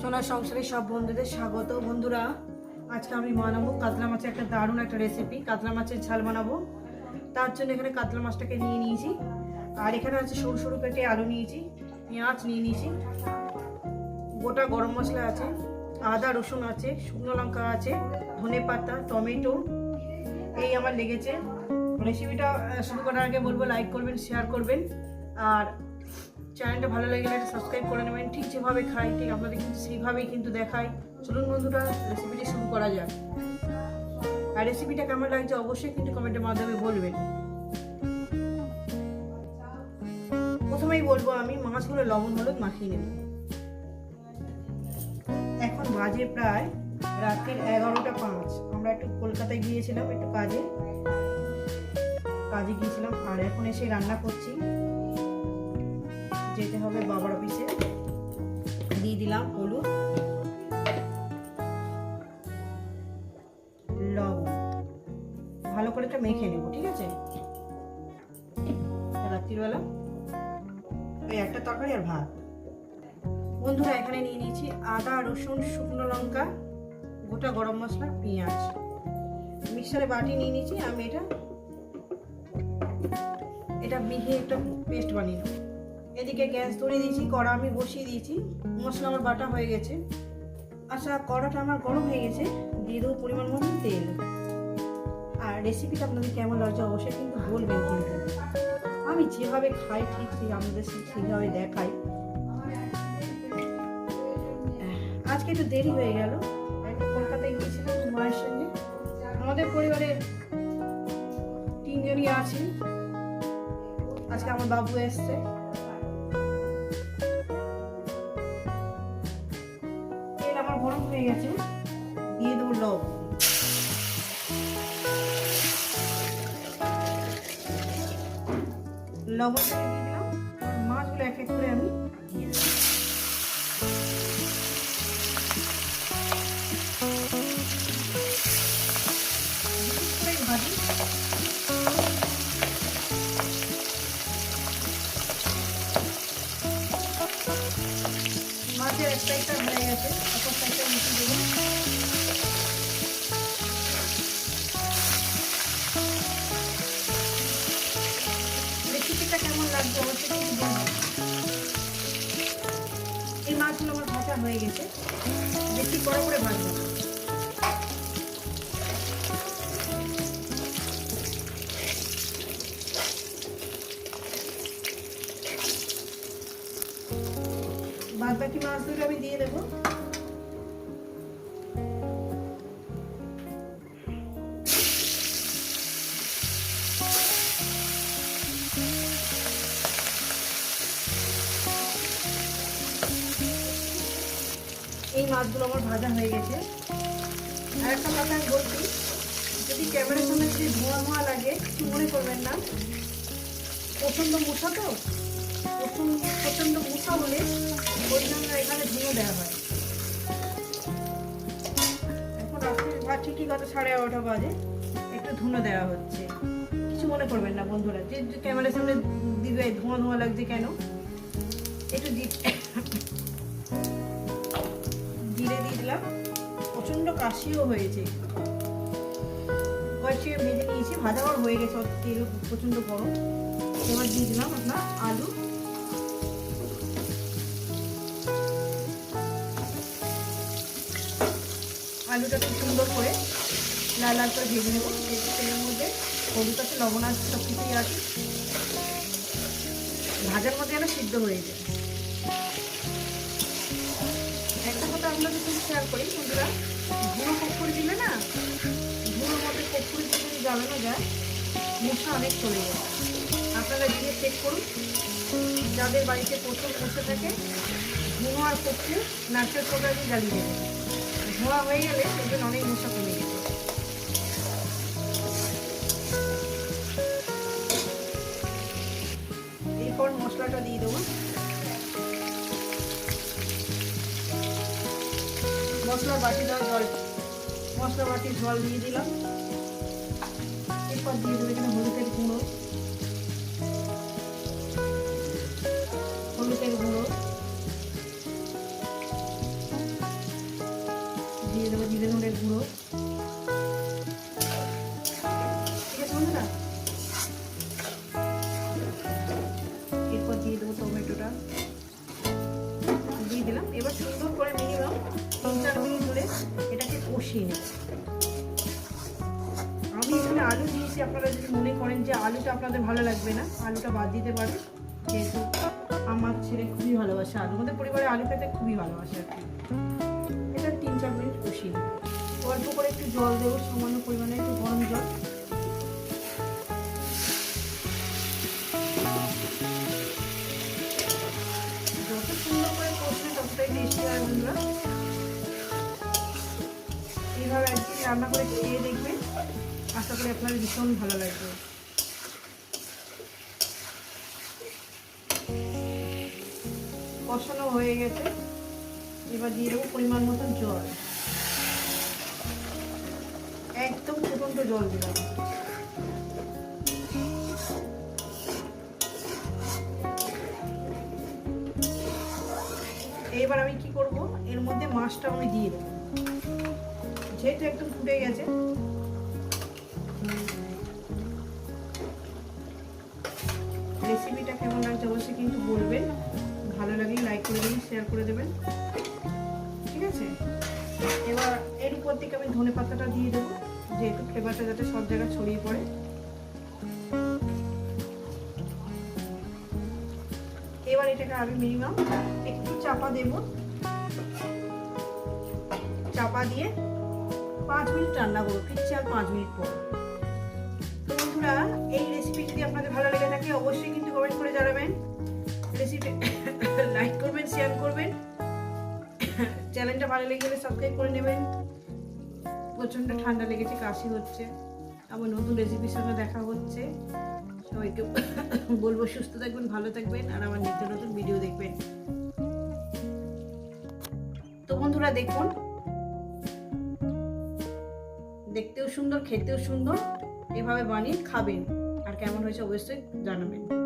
সোনার সংসারে সব বন্ধুদের স্বাগত। বন্ধুরা, আজকে আমি বানাবো কাতলা মাছের একটা দারুণ একটা রেসিপি কাতলা মাছের ঝাল বানাবো। তার জন্য এখানে কাতলা মাছটাকে নিয়ে নিয়েছি। আর এখানে আছে সরু সরু কেটে আলু নিয়েছি, পেঁয়াজ নিয়ে নিয়েছি, গোটা গরম মশলা আছে, আদা, রসুন আছে, শুকনো লঙ্কা আছে, ধনে পাতা, টমেটো, এই আমার লেগেছে। রেসিপিটা শুরু করার আগে বলব লাইক করবেন শেয়ার করবেন। আর চ্যানেলটা ভালো লাগলে একটা সাবস্ক্রাইব করে নেবেন। ঠিক যেভাবে খাই, ঠিক আপনাদের কিন্তু সেইভাবেই কিন্তু দেখাই। চলুন বন্ধুরা রেসিপিটি শুরু করা যাক। আর রেসিপিটা কেমন লাগছে অবশ্যই কিন্তু কমেন্টের মাধ্যমে বলবেন। প্রথমেই বলব আমি মাছগুলো লবণ, হলুদ মাখিয়ে নেব। এখন বাজে প্রায় রাত্রির এগারোটা পাঁচ। আমরা একটু কলকাতায় গিয়েছিলাম একটু কাজে। কাজে গিয়েছিলাম আর এখন এসে রান্না করছি। যেতে হবে বাবার অফিসে। দিয়ে দিলাম হলুদ। লবণ। ভালো করে এটা মেখে নেব, ঠিক আছে? রাত্রিবেলা। ওই একটা তরকারি আর ভাত। বন্ধুরা, এখানে নিয়ে নিয়েছি আদা, রসুন, শুকনো লঙ্কা, গোটা গরম মশলা, পেঁয়াজ। মিক্সারে বাটি নিয়ে নিয়েছি, আমি এটা এটা মিহি একটা পেস্ট বানিয়ে নেব। এদিকে গ্যাস ধরিয়ে দিয়েছি, কড়া আমি বসিয়ে দিয়েছি, মশলা আমার বাটা হয়ে গেছে। আচ্ছা কড়াটা আমার গরম হয়ে গেছে, দিয়ে দেবো পরিমাণ মতো তেল। আর রেসিপিটা আপনাদের কেমন লাগছে অবশ্যই কিন্তু বলবেন কিন্তু। আমি যেভাবে খাই, ঠিক ঠিক আমাদের সেইভাবে দেখাই। আজকে একটু দেরি হয়ে গেল। কলকাতায় গিয়েছিলাম মায়ের সঙ্গে। আমাদের পরিবারের তিনজনই আছি। আজকে আমার বাবু এসছে। লবণটা দিয়ে দিলাম আর মাছগুলো এক এক করে আমি দিয়ে দেবো করে ভাজি মাছের এক সাইডটা কেমন লাগবে অবশ্যই এই মাছগুলো আমার ভাজা হয়ে গেছে। বেশি করে করে ভাজবো বাদ বাকি মাছগুলো আমি দিয়ে দেবো। মাছগুলো আমার ভাজা হয়ে গেছে। আর একটা কথা আমি বলছি, যদি ক্যামেরার সামনে যদি ধোঁয়া ধোঁয়া লাগে কিছু মনে করবেন না। প্রচণ্ড মশা তো? প্রচণ্ড প্রচণ্ড মশা হলে ওই জন্য এখানে ধুয়ে দেওয়া হয়। এখন ঠিকই কত সাড়ে এগারোটা বাজে। একটু ধুনো দেওয়া হচ্ছে। কিছু মনে করবেন না বন্ধুরা, যে যে ক্যামেরার সামনে দিবে, ধোঁয়া ধোঁয়া লাগছে কেন? একটু দিলাম প্রচণ্ড কাশিও হয়েছে। কয়েকটি ভেজে নিয়েছি, ভাজা আমার হয়ে গেছে তেল, প্রচণ্ড গরম। এবার দিয়ে দিলাম আপনার আলু। আলুটা খুব সুন্দর করে লাল লাল করে ভেজে নেব। তেলের মধ্যে হলুদ আছে, লবণ আছে সব কিছুই আছে। ভাজার মধ্যে যেন সিদ্ধ হয়ে যায়। সাথে করি, বন্ধুরা। গুঁড়ো কপুরি দিলে না, গুঁড়োর মধ্যে কপুরি দিয়ে যদি জ্বালানো যায় মশা অনেক চলে যায়। আপনারা দিয়ে চেক করুন, যাদের বাড়িতে প্রচুর মশা থাকে ধুনো আর কপুরি নারকেল পোকা দিয়ে জ্বালিয়ে দেবে। ধোয়া হয়ে গেলে দেখবেন অনেক মশা কমে গেছে। এরপর মশলাটা দিয়ে দেবো। মশলা বাটি দেওয়া জল। মশলা বাটির জল দিয়ে দিলাম। এরপর দিয়ে দেবো এখানে হলুদের গুঁড়ো। হলুদের গুঁড়ো। জিরে নুনের গুঁড়ো। ঠিক আছে বন্ধুরা? এরপর দিয়ে দেবো টমেটোটা। দিয়ে দিলাম। এবার সুন্দর করে কষিয়ে আমি এখানে আলু দিয়েছি, আপনারা যদি মনে করেন যে আলুটা আপনাদের ভালো লাগবে না, আলুটা বাদ দিতে পারেন। যেহেতু আমার ছেলে খুবই ভালোবাসে আলু, আমাদের পরিবারে আলু খেতে খুবই ভালোবাসে আর কি। এটা তিন চার মিনিট কষিয়ে নেব অল্প করে একটু জল দেবো, সামান্য পরিমাণে একটু গরম জল। যত সুন্দর করে কষবে ততটাই টেস্টি হয় রান্না করে খেয়ে দেখবেন। আশা করি আপনার ভীষণ ভালো লাগবে। কষানো হয়ে গেছে। এবার দিয়ে দেবো পরিমাণ মতো জল। একদম ফুটন্ত জল দিলাম। এবার আমি কি করব? এর মধ্যে মাছটা আমি দিয়ে দেবো। যেহেতু একদম ফুটে গেছে। রেসিপিটা কেমন লাগছে অবশ্যই কিন্তু বলবেন। ভালো লাগলে লাইক করে দেবেন শেয়ার করে দেবেন। ঠিক আছে? এবার এর উপর থেকে আমি ধনে পাতাটা দিয়ে দেবো, যেহেতু ফ্লেভারটা যাতে সব জায়গায় ছড়িয়ে পড়ে। এবার এটাকে আমি মিনিমাম একটু চাপা দেব। চাপা দিয়ে পাঁচ মিনিট রান্না করব ফিরছি আর পাঁচ মিনিট পর। তো বন্ধুরা, এই রেসিপি যদি আপনাদের ভালো লেগে থাকে, অবশ্যই কিন্তু কমেন্ট করে জানাবেন। রেসিপি লাইক করবেন শেয়ার করবেন। চ্যানেলটা ভালো লেগে গেলে সাবস্ক্রাইব করে নেবেন। প্রচণ্ড ঠান্ডা লেগেছে, কাশি হচ্ছে। আবার নতুন রেসিপির সঙ্গে দেখা হচ্ছে। সবাইকে বলব, সুস্থ থাকবেন, ভালো থাকবেন, আর আমার নিত্য নতুন ভিডিও দেখবেন। তো বন্ধুরা, দেখুন দেখতেও সুন্দর খেতেও সুন্দর। এভাবে বানিয়ে খাবেন। আর কেমন হয়েছে অবশ্যই জানাবেন।